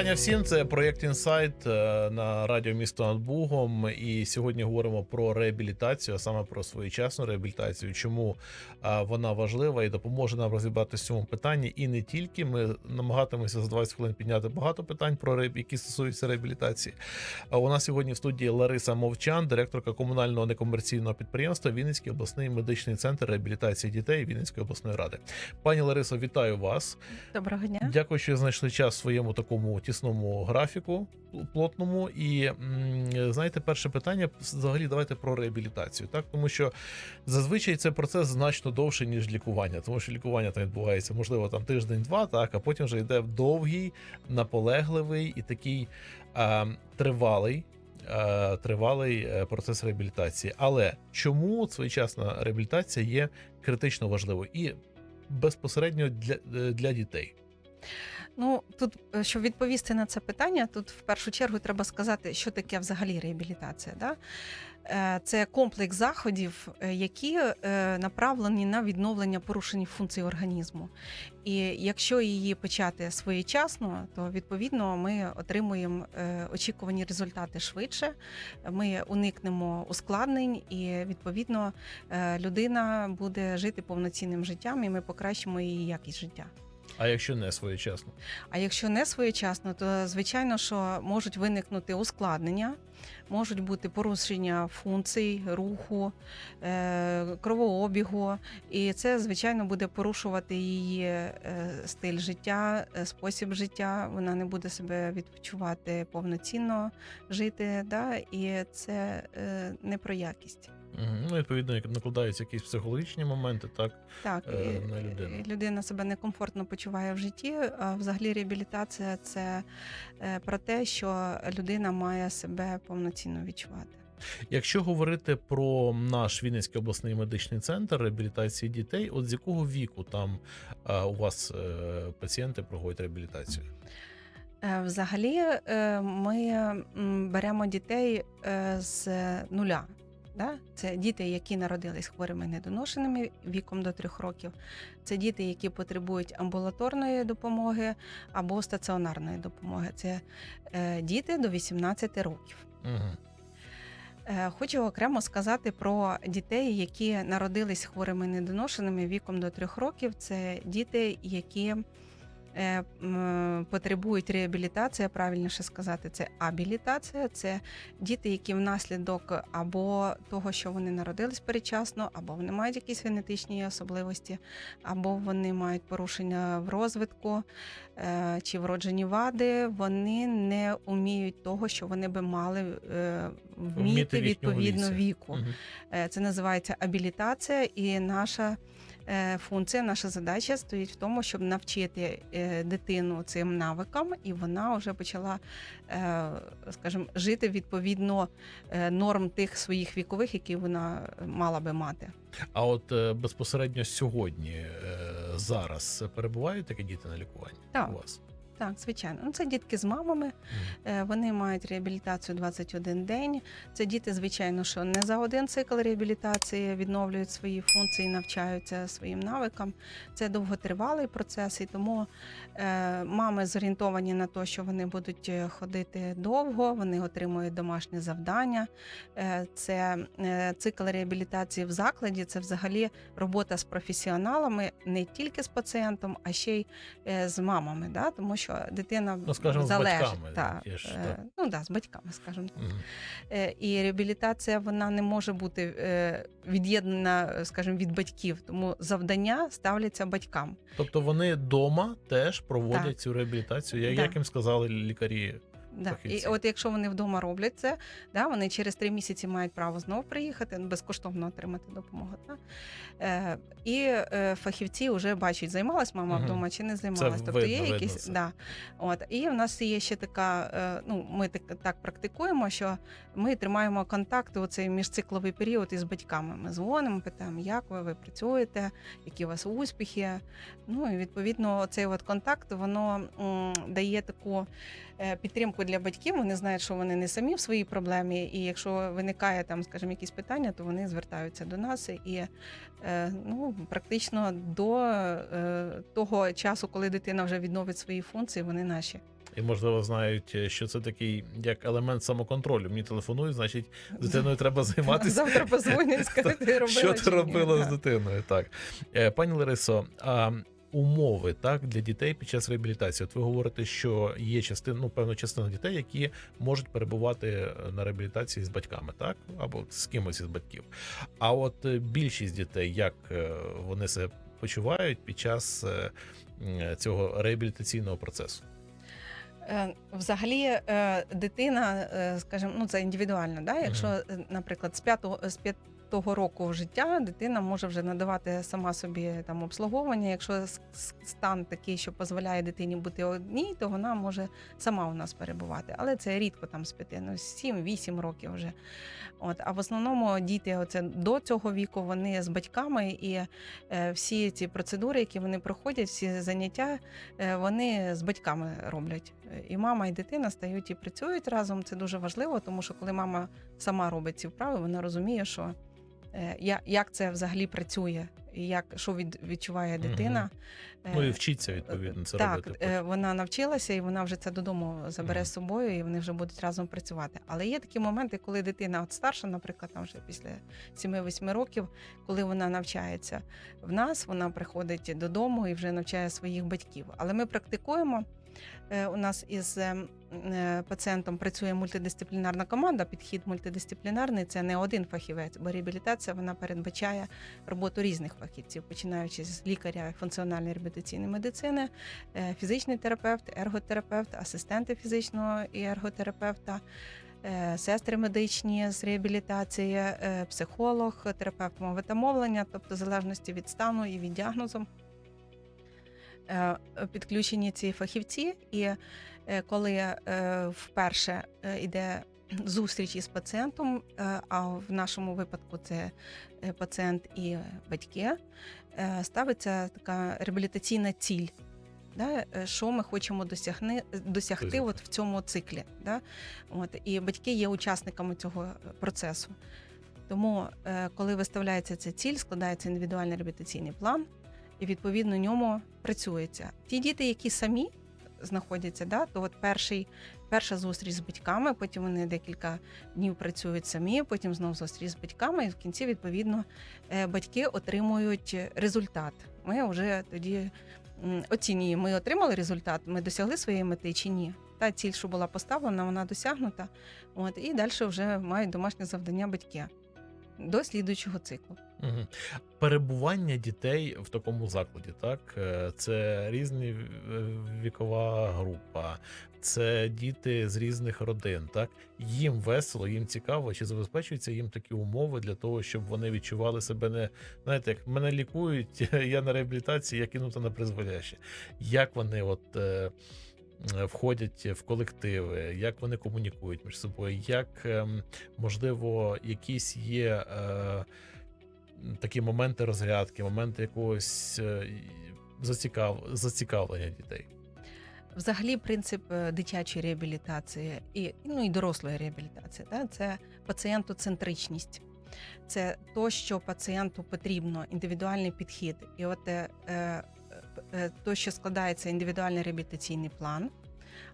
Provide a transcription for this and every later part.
Вітання всім. Це проєкт Інсайт е, на радіо місто над Бугом. І сьогодні говоримо про реабілітацію, а саме про своєчасну реабілітацію. Чому е, вона важлива і допоможе нам розібратися в цьому питанні. І не тільки ми намагатимемося за 20 хвилин підняти багато питань про які стосуються реабілітації. А у нас сьогодні в студії Лариса Мовчан, директорка комунального некомерційного підприємства Вінницький обласний медичний центр реабілітації дітей Вінницької обласної ради. Пані Ларисо, вітаю вас. Доброго дня. Дякую, що знайшли час в своєму такому тісному графіку плотному. І знаєте, перше питання взагалі давайте про реабілітацію, так тому що зазвичай це процес значно довший ніж лікування, тому що лікування там відбувається, можливо, там тиждень-два, так а потім вже йде довгий, наполегливий і такий е, тривалий. Тривалий процес реабілітації, але чому своєчасна реабілітація є критично важливою і безпосередньо для, е, для дітей? Ну тут, е, щоб відповісти на це питання, тут в першу чергу треба сказати, що таке взагалі реабілітація. Да? Е, Це комплекс заходів, е, які направлені на відновлення порушень функцій організму. І якщо її почати своєчасно, то відповідно ми отримуємо очікувані результати швидше. Ми уникнемо ускладнень, і відповідно людина буде жити повноцінним життям, і ми покращимо її якість життя. А якщо не своєчасно? А якщо не своєчасно, то звичайно, що можуть виникнути ускладнення, можуть бути порушення функцій, руху, е, кровообігу, і це, звичайно, буде порушувати її е, стиль життя, е, спосіб життя. Вона не буде себе відчувати повноцінно жити. Да? І це не про якість. Ну, відповідно, як накладаються якісь психологічні моменти, так. Так, Е, на людину. людина себе некомфортно почуває в житті. А взагалі реабілітація це е, про те, що людина має себе повноцінно відчувати. Якщо говорити про наш Вінницький обласний медичний центр реабілітації дітей, от з якого віку там у вас е, пацієнти проходять реабілітацію? Е, Взагалі, е, ми беремо дітей е, з нуля. Да? Це діти, які народились хворими недоношеними віком до трьох років. Це діти, які потребують амбулаторної допомоги або стаціонарної допомоги. Це е, діти до 18 років. Угу. Е, Хочу окремо сказати про дітей, які народились хворими недоношеними віком до трьох років. Це діти, які потребують реабілітації, правильніше сказати, це абілітація. Це діти, які внаслідок або того, що вони народились передчасно, або вони мають якісь генетичні особливості, або вони мають порушення в розвитку е, чи вроджені вади, вони не уміють того, що вони би мали е, Вміти відповідно віку. Е, Це називається абілітація, і наша е, функція, наша задача стоїть в тому, щоб навчити е, дитину цим навикам, і вона вже почала, е, скажімо, жити відповідно е, норм тих своїх вікових, які вона мала би мати. А от е, безпосередньо сьогодні, е, зараз перебувають такі діти на лікуванні Так. у вас? Так, звичайно. Ну, це дітки з мамами. Е, Вони мають реабілітацію 21 день. Це діти, звичайно, що не за один цикл реабілітації відновлюють свої функції, навчаються своїм навикам. Це довготривалий процес, і тому е, мами зорієнтовані на те, що вони будуть е, ходити довго, вони отримують домашнє завдання. Е, Це е, цикл реабілітації в закладі. Це взагалі робота з професіоналами, не тільки з пацієнтом, а ще й е, з мамами. Да? Тому що дитина Ну, скажімо, з батьками, Та, ті ж, та. ну да, з батьками, скажімо. так. Е, І реабілітація вона не може бути е, від'єднана, е, скажімо, від батьків, тому завдання ставляться батькам. Тобто вони вдома теж проводять Так. цю реабілітацію, як, Да. як їм сказали лікарі. Да. І от якщо вони вдома роблять це, да, вони через три місяці мають право знову приїхати, безкоштовно отримати допомогу. Да? Е, і е, фахівці вже бачать, займалась мама Мгм. вдома чи не займалась. тобто видно, є видно якісь це. да. От і в нас є ще така. е, ну, ми так, так практикуємо, що ми тримаємо контакти у цей міжцикловий період із батьками. Ми дзвонимо, питаємо, як ви, ви працюєте, які у вас успіхи. Ну і відповідно, цей от контакт воно м, дає таку е, підтримку для батьків. Вони знають, що вони не самі в своїй проблемі, і якщо виникає там, скажімо, якісь питання, то вони звертаються до нас. І е, ну, практично до е, того часу, коли дитина вже відновить свої функції, вони наші. І можливо знають, е, що це такий як елемент самоконтролю. Мені телефонують, значить, з дитиною треба займатися. Завтра позвонять, ти робила Що ти робила з дитиною? Так. Пані Ларисо, а умови так для дітей під час реабілітації? От ви говорите, що є частина, ну певна частина дітей, які можуть перебувати е, на реабілітації з батьками, так або з кимось із батьків. А от е, більшість дітей, як е, вони себе почувають під час цього реабілітаційного процесу? Взагалі, дитина, скажімо, ну це індивідуально. Да? Якщо, наприклад, з п'ятого з п'ятого року життя дитина може вже надавати сама собі там обслуговування. Якщо стан такий, що дозволяє дитині бути одній, то вона може сама у нас перебувати. Але це рідко там з п'яти, ну 7-8 років вже. От, а в основному діти оце до цього віку вони з батьками, і е, всі ці процедури, які вони проходять, всі заняття, е, вони з батьками роблять. І мама, і дитина стають і працюють разом. Це дуже важливо, тому що коли мама сама робить ці вправи, вона розуміє, що як це взагалі працює, і як що від, відчуває дитина. Ну і Е, вчиться відповідно це так, робити. е, вона навчилася і вона вже це додому забере Мгм. з собою, і вони вже будуть разом працювати. Але є такі моменти, коли дитина от старша, наприклад, там вже після 7-8 років, коли вона навчається в нас, вона приходить додому і вже навчає своїх батьків. Але ми практикуємо. Е, У нас із е, м, е, пацієнтом працює мультидисциплінарна команда. Підхід мультидисциплінарний це не один фахівець, бо реабілітація вона передбачає роботу різних фахівців, починаючи з лікаря функціональної реабілітаційної медицини, е, фізичний терапевт, ерготерапевт, асистенти фізичного і ерготерапевта. Сестри медичні з реабілітації, психолог, терапевт мови та мовлення, тобто в залежності від стану і від діагнозу підключені ці фахівці, і е, коли е, вперше е, йде зустріч із пацієнтом, е, а в нашому випадку це е, пацієнт і батьки, е, ставиться така реабілітаційна ціль. Да, е, що ми хочемо досягни, досягти от в цьому циклі. Да? От, і батьки є учасниками цього е, процесу. Тому, е, коли виставляється ця ціль, складається індивідуальний реабілітаційний план, і відповідно ньому працюється. Ті діти, які самі знаходяться, да, то от перший, перша зустріч з батьками, потім вони декілька днів працюють самі, потім знову зустріч з батьками, і в кінці, відповідно, е, батьки отримують результат. Ми вже тоді оцінюємо, ми отримали результат, ми досягли своєї мети чи ні. Та ціль, що була поставлена, вона досягнута. От, і далі вже мають домашнє завдання батьки до слідуючого циклу. Перебування дітей в такому закладі, так е, це різні вікова група, це діти з різних родин. Так їм весело, їм цікаво, чи забезпечуються їм такі умови для того, щоб вони відчували себе не знаєте, як мене лікують, я на реабілітації, я кинута на призволяще. Як вони от. е, Входять в колективи, як вони комунікують між собою, як ем, можливо якісь є е, такі моменти розрядки, моменти якогось е, зацікав... зацікавлення дітей. Взагалі, принцип е, дитячої реабілітації і ну і дорослої реабілітації, да, це пацієнтоцентричність. Це то, що пацієнту потрібно, індивідуальний підхід. І от е, е, е, то, що складається індивідуальний реабілітаційний план.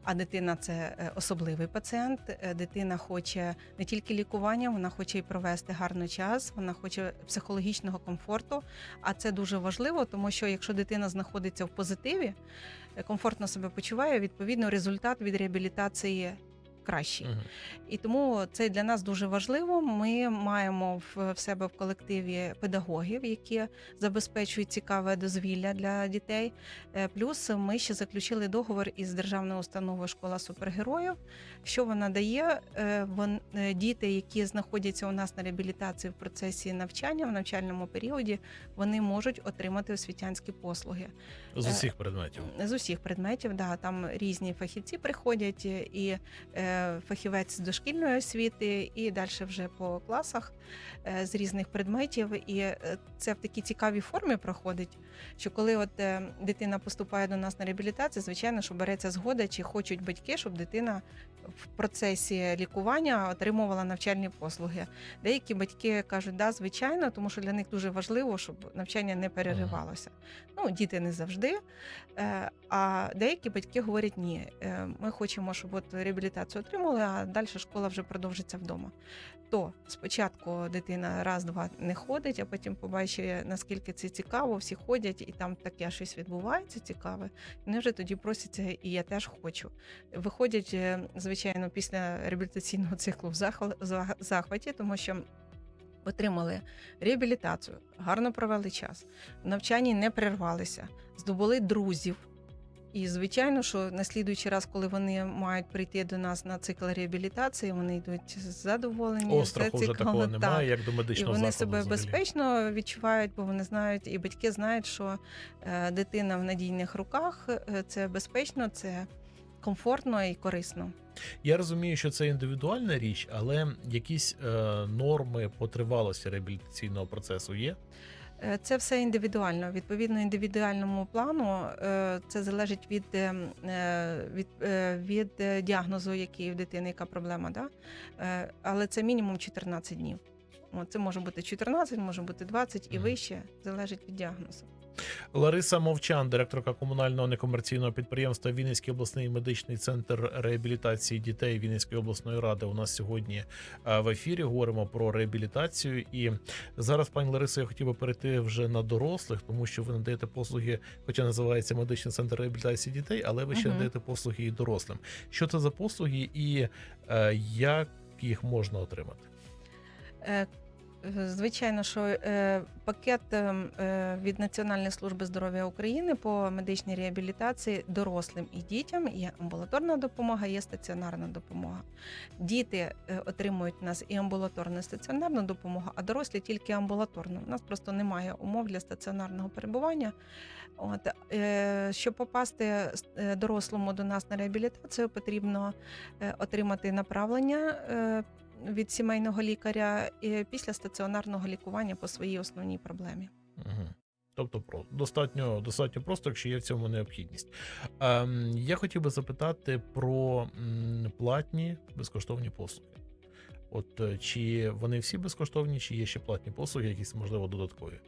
А дитина це е, особливий пацієнт. Е, Дитина хоче не тільки лікування, вона хоче і провести гарний час, вона хоче психологічного комфорту. А це дуже важливо, тому що якщо дитина знаходиться в позитиві, е, комфортно себе почуває, відповідно, результат від реабілітації кращий. Мгм. І тому це для нас дуже важливо. Ми маємо в, в себе в колективі педагогів, які забезпечують цікаве дозвілля для дітей. Е, Плюс ми ще заключили договор із державною установою школа супергероїв. Що вона дає? Е, вон- е, діти, які знаходяться у нас на реабілітації в процесі навчання в навчальному періоді, вони можуть отримати освітянські послуги З усіх предметів. з усіх предметів. Да, там різні фахівці приходять, і фахівець дошкільної освіти, і далі вже по класах е, з різних предметів. І е, це в такій цікавій формі проходить. Що коли от е, дитина поступає до нас на реабілітацію, звичайно, що береться згода, чи хочуть батьки, щоб дитина в процесі лікування отримувала навчальні послуги. Деякі батьки кажуть, да, звичайно, тому що для них дуже важливо, щоб навчання не переривалося. Ну, діти не завжди. А деякі батьки говорять, ні, ми хочемо, щоб от реабілітацію отримали, а далі школа вже продовжиться вдома. То спочатку дитина раз-два не ходить, а потім побачить, наскільки це цікаво, всі ходять, і там таке щось відбувається цікаве. Вони вже тоді просяться, і я теж хочу. Виходять, е, звичайно, після реабілітаційного циклу в захваті, тому що отримали реабілітацію, гарно провели час, в навчанні не перервалися, здобули друзів. І звичайно, що на слідуючий раз, коли вони мають прийти до нас на цикл реабілітації, вони йдуть задоволені. Остраху вже такого зацікавлені. немає, як до І вони закладу себе взагалі. безпечно відчувають, бо вони знають, і батьки знають, що е, дитина в надійних руках е, це безпечно, це комфортно і корисно. Я розумію, що це індивідуальна річ, але якісь е, норми по тривалості реабілітаційного процесу є. Е, Це все індивідуально. Відповідно індивідуальному плану е, це залежить від, е, від, від діагнозу, який в дитини, яка проблема. Да? Але це мінімум 14 днів. Це може бути 14, може бути 20 і вище, залежить від діагнозу. Лариса Мовчан, директорка комунального некомерційного підприємства Вінницький обласний медичний центр реабілітації дітей Вінницької обласної ради. У нас сьогодні е, в ефірі говоримо про реабілітацію. І зараз, пані Ларисо, я хотів би перейти вже на дорослих, тому що ви надаєте послуги, хоча називається медичний центр реабілітації дітей, але ви ще Мгм. надаєте послуги і дорослим. Що це за послуги, і е, як їх можна отримати? Е, е, Звичайно, що е, пакет ем, е, від Національної служби здоров'я України по медичній реабілітації дорослим і дітям є амбулаторна допомога, є стаціонарна допомога. Діти е, отримують у нас і амбулаторну і стаціонарну допомогу, а дорослі тільки амбулаторну. У нас просто немає умов для стаціонарного перебування. От, е, щоб попасти е, дорослому до нас на реабілітацію, потрібно е, отримати направлення е, від сімейного лікаря після стаціонарного лікування по своїй основній проблемі. Угу. Тобто достатньо достатньо просто, якщо є в цьому необхідність. Ем, я хотів би запитати про платні безкоштовні послуги. От е, чи вони всі безкоштовні, чи є ще платні послуги, якісь можливо додаткові?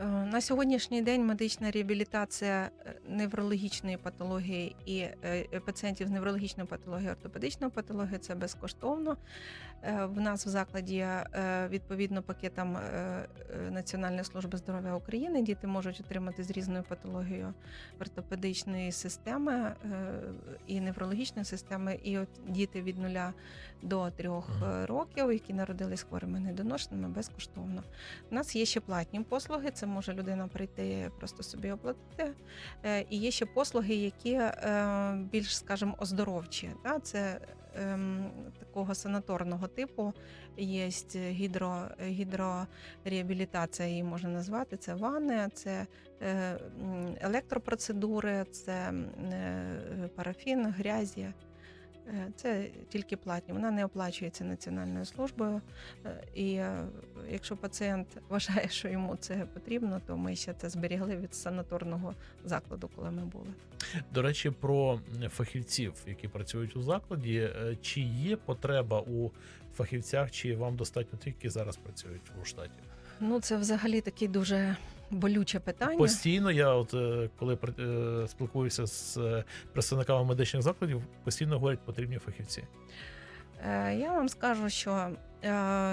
Е, На сьогоднішній день медична реабілітація е, неврологічної патології і е, пацієнтів з неврологічною патологією, ортопедичною патологією це безкоштовно. В нас в закладі відповідно пакетам Національної служби здоров'я України діти можуть отримати з різною патологією ортопедичної системи і неврологічної системи. І от діти від нуля до трьох років, які народились хворими недоношеними, безкоштовно. У нас є ще платні послуги. Це може людина прийти просто собі оплатити. Е, І є ще послуги, які е, більш, скажімо, оздоровчі. Це ем, такого санаторного типу. Є гідро, гідрореабілітація, її можна назвати. Це ванни, це е, електропроцедури, це парафін, грязі. Е, Це тільки платні, вона не оплачується національною службою. Е, І е, якщо пацієнт вважає, що йому це потрібно, то ми ще це зберігли від санаторного закладу, коли ми були. До речі, про фахівців, які працюють у закладі, чи є потреба у фахівцях, чи вам достатньо тих, які зараз працюють у штаті? Ну це взагалі таке дуже болюче питання. Постійно я, от е, коли е, спілкуюся з е, представниками медичних закладів, постійно говорять, потрібні фахівці. Е, Я вам скажу, що е,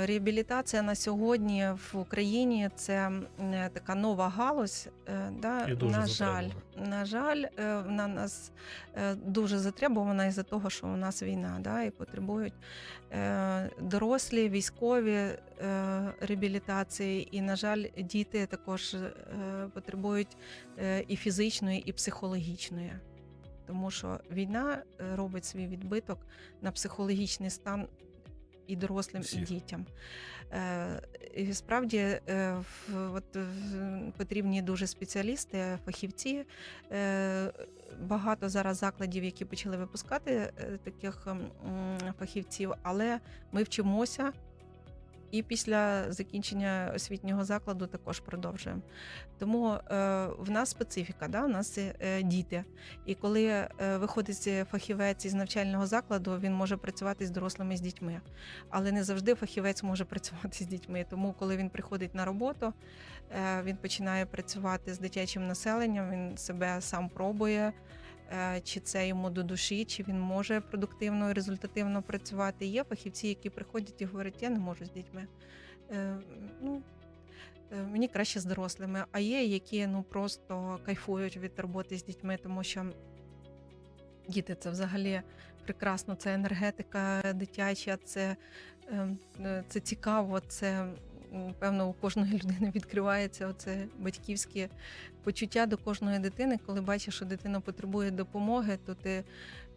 реабілітація на сьогодні в Україні це така нова галузь. е, Да? І дуже на жаль, на жаль, вона нас дуже затребувана із-за того, що у нас війна, да? і потребують дорослі, військові реабілітації. І, на жаль, діти також потребують і фізичної, і психологічної. Тому що війна е, робить свій відбиток на психологічний стан і дорослим, Всіх. і дітям. Е, І справді е, от, потрібні дуже спеціалісти, фахівці. Багато зараз закладів, які почали випускати таких фахівців, але ми вчимося. І після закінчення освітнього закладу також продовжуємо. Тому е, в нас специфіка, да? у нас е, діти. І коли е, виходить фахівець із навчального закладу, він може працювати з дорослими з дітьми. Але не завжди фахівець може працювати з дітьми. Тому, коли він приходить на роботу, е, він починає працювати з дитячим населенням, він себе сам пробує. Е, Чи це йому до душі, чи він може продуктивно і результативно працювати? Є фахівці, які приходять і говорять, я не можу з дітьми. Е, Ну, е, мені краще з дорослими. А є, які ну просто кайфують від роботи з дітьми, тому що діти це взагалі прекрасно, це енергетика дитяча, це, ем, це цікаво, це певно у кожної людини відкривається оце батьківське почуття до кожної дитини. Коли бачиш, що дитина потребує допомоги, то ти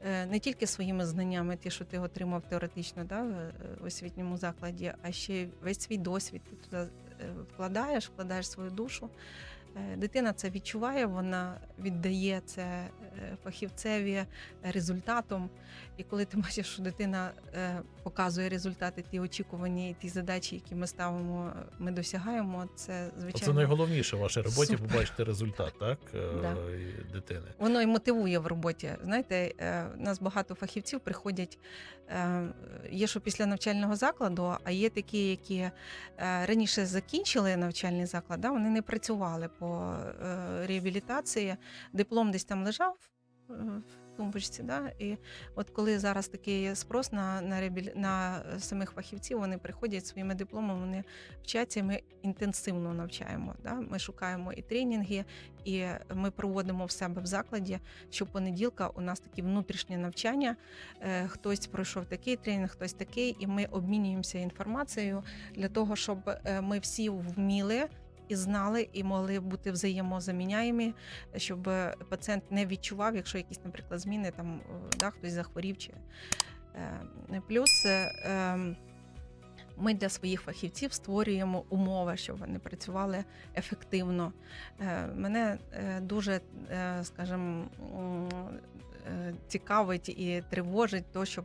е, не тільки своїми знаннями, ті, що ти отримав теоретично да, в в освітньому закладі, а ще весь свій досвід ти туди е, вкладаєш, вкладаєш свою душу. Е, Дитина це відчуває, вона віддає це е, фахівцеві результатом. І коли ти бачиш, що дитина е, показує результати, ті очікувані, ті задачі, які ми ставимо, ми досягаємо, це звичайно Це найголовніше в вашій роботі Супер. побачити результат, так? Да. Дитини. Воно і мотивує в роботі. Знаєте, у нас багато фахівців приходять. Є що після навчального закладу, а є такі, які раніше закінчили навчальний заклад, да, вони не працювали по е, реабілітації. Диплом десь там лежав е, в тумбочці. Да, і от коли зараз такий спрос на, на, реабілі... на самих фахівців, вони приходять своїми дипломами, вони вчаться, ми інтенсивно навчаємо. Да? Ми шукаємо і тренінги, і ми проводимо в себе в закладі. Щопонеділка у нас такі внутрішні навчання. Е, Хтось пройшов такий тренінг, хтось такий, і ми обмінюємося інформацією для того, щоб е, ми всі вміли. І знали, і могли бути взаємозаміняємі, щоб пацієнт не відчував, якщо якісь, наприклад, зміни там е, да, хтось захворів. Чи... е, Плюс е, ем, ми для своїх фахівців створюємо умови, щоб вони працювали ефективно. Мене дуже, скажімо, цікавить і тривожить то, щоб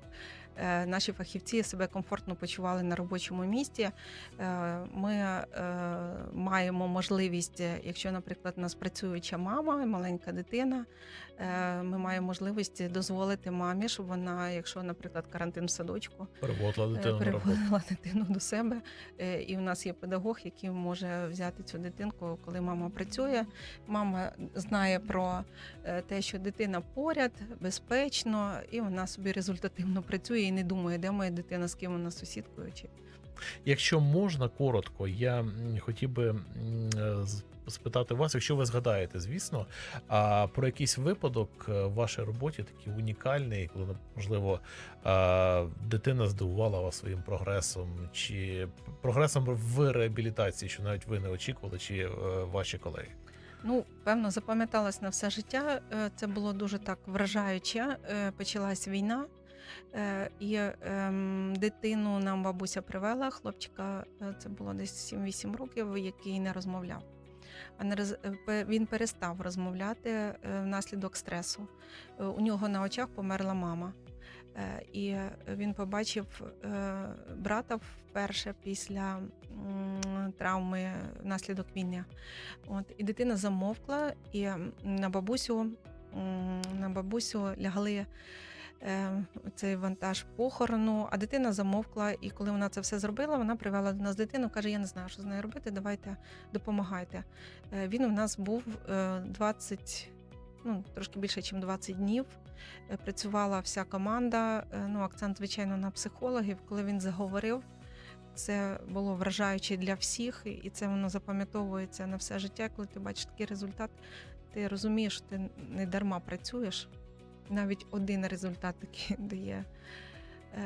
наші фахівці себе комфортно почували на робочому місці. Е, Ми е, маємо можливість, е, якщо, наприклад, у нас працююча мама, маленька дитина, е, ми маємо можливість дозволити мамі, щоб вона, якщо, наприклад, карантин в садочку, Переводила е, дитину переводила дитину до себе. Е, І в нас є педагог, який може взяти цю дитинку, коли мама працює. Мама знає про е, те, що дитина поряд, безпечно, і вона собі результативно працює і не думає, де моя дитина, з ким вона з сусідкою. Чи Якщо можна коротко, я хотів би е, спитати вас, якщо ви згадаєте, звісно, а про якийсь випадок е, в вашій роботі такий унікальний, коли можливо дитина здивувала вас своїм прогресом, чи прогресом в реабілітації, що навіть ви не очікували, чи е, ваші колеги. Ну, певно, запам'яталось на все життя. Це було дуже так вражаюче. Почалась війна, і ем, дитину нам бабуся привела, хлопчика, е, це було десь 7-8 років, який не розмовляв. Е, він перестав розмовляти е, внаслідок стресу. Е, У нього на очах померла мама. Е, І він побачив е, брата вперше після травми внаслідок війни. От, і дитина замовкла, і на бабусю, на бабусю лягли е, цей вантаж похорону, а дитина замовкла. І коли вона це все зробила, вона привела до нас дитину, каже: Я не знаю, що з нею робити, давайте допомагайте. Е, він у нас був е, 20, ну, трошки більше, ніж 20 днів. Е, Працювала вся команда. е, Ну, акцент, звичайно, на психологів. Коли він заговорив, це було вражаюче для всіх, і це воно запам'ятовується на все життя. Коли ти бачиш такий результат, ти розумієш, що ти не дарма працюєш. Навіть один результат такий дає,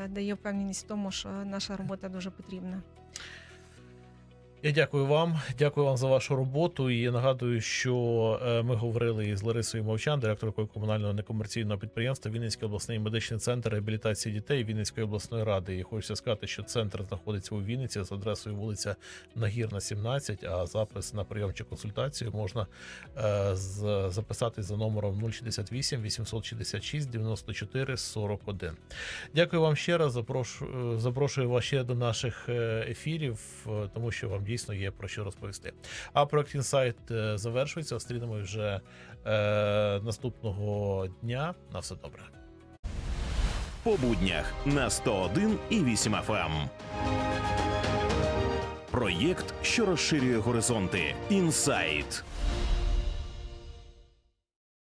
е, дає впевненість в тому, що наша робота дуже потрібна. Я дякую вам. Дякую вам за вашу роботу. І нагадую, що е, ми говорили із Ларисою Мовчан, директоркою комунального некомерційного підприємства Вінницький обласний медичний центр реабілітації дітей Вінницької обласної ради. І хочеться сказати, що центр знаходиться у Вінниці з адресою вулиця Нагірна, 17, А запис на прийом чи консультацію можна е, записати за номером 068 866 94 41. Дякую вам ще раз. Запрошую, запрошую вас ще до наших е, ефірів, тому що вам дійсно є про що розповісти. А проект інсайт е, завершується. Зустрінемось вже е, наступного дня. На все добре. по буднях на 101 і 8 FM. Проєкт, що розширює горизонти. Інсайт.